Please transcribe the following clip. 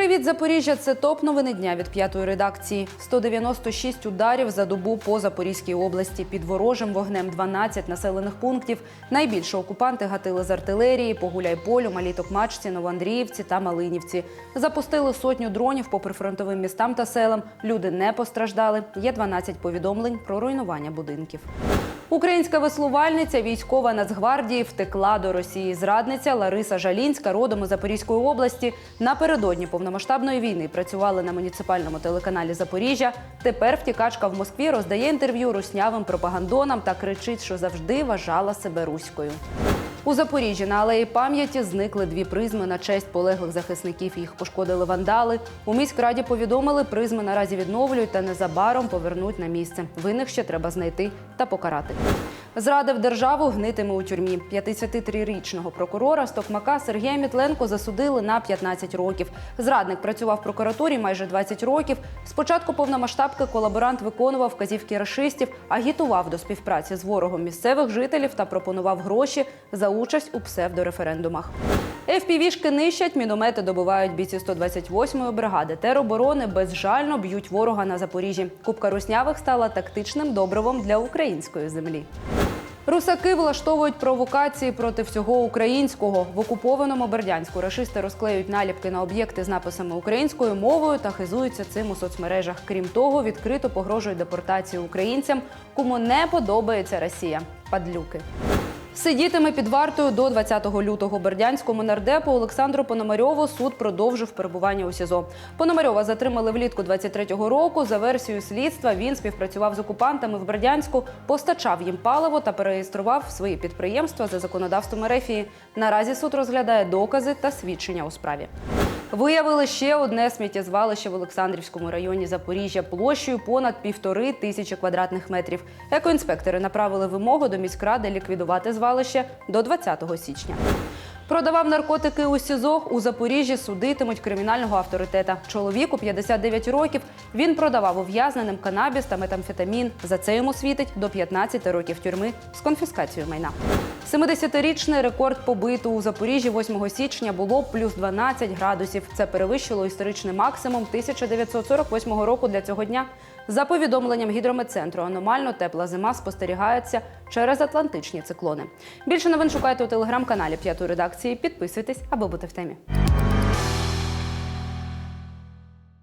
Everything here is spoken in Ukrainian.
Привіт, Запоріжжя! Це топ новини дня від п'ятої редакції. 196 ударів за добу по Запорізькій області. Під ворожим вогнем 12 населених пунктів. Найбільше окупанти гатили з артилерії по Гуляйполю, Малій Токмачці, Новоандріївці та Малинівці. Запустили сотню дронів по прифронтовим містам та селам. Люди не постраждали. Є 12 повідомлень про руйнування будинків. Українська веслувальниця військова Нацгвардії втекла до Росії. Зрадниця Лариса Жалінська, родом із Запорізької області, напередодні повномасштабної війни працювала на муніципальному телеканалі Запоріжжя. Тепер втікачка в Москві роздає інтерв'ю руснявим пропагандонам та кричить, що завжди вважала себе руською. У Запоріжжі на алеї пам'яті зникли дві призми на честь полеглих захисників. Їх пошкодили вандали. У міськраді повідомили, призми наразі відновлюють та незабаром повернуть на місце. Винних ще треба знайти та покарати. Зрадив державу гнитиме у тюрмі. 53-річного прокурора Стокмака Сергія Мітленко засудили на 15 років. Зрадник працював в прокуратурі майже 20 років. Спочатку повномасштабки колаборант виконував вказівки рашистів, агітував до співпраці з ворогом місцевих жителів та пропонував гроші за участь у псевдореферендумах. ФПВ-шки нищать, міномети добивають бійці 128-ї бригади. Тероборони безжально б'ють ворога на Запоріжжі. Кубка руснявих стала тактичним добривом для української землі. Русаки влаштовують провокації проти всього українського. В окупованому Бердянську рашисти розклеюють наліпки на об'єкти з написами українською мовою та хизуються цим у соцмережах. Крім того, відкрито погрожують депортацію українцям, кому не подобається Росія. Падлюки. Сидітиме під вартою до 20 лютого. Бердянському нардепу Олександру Пономарьову суд продовжив перебування у СІЗО. Пономарьова затримали влітку 23-го року. За версією слідства він співпрацював з окупантами в Бердянську, постачав їм паливо та перереєстрував свої підприємства за законодавством Ерефії. Наразі суд розглядає докази та свідчення у справі. Виявили ще одне сміттєзвалище в Олександрівському районі Запоріжжя площею понад півтори тисячі квадратних метрів. Екоінспектори направили вимогу до міськради ліквідувати звалище до 20 січня. Продавав наркотики у СІЗО. У Запоріжжі судитимуть кримінального авторитета. Чоловіку 59 років. Він продавав ув'язненим канабіс та метамфетамін. За це йому світить до 15 років тюрми з конфіскацією майна. 70-річний рекорд побиту у Запоріжжі 8 січня було плюс 12 градусів. Це перевищило історичний максимум 1948 року для цього дня. За повідомленням гідрометцентру, аномально тепла зима спостерігається через атлантичні циклони. Більше новин шукайте у телеграм-каналі п'ятої редакції. Підписуйтесь, аби бути в темі.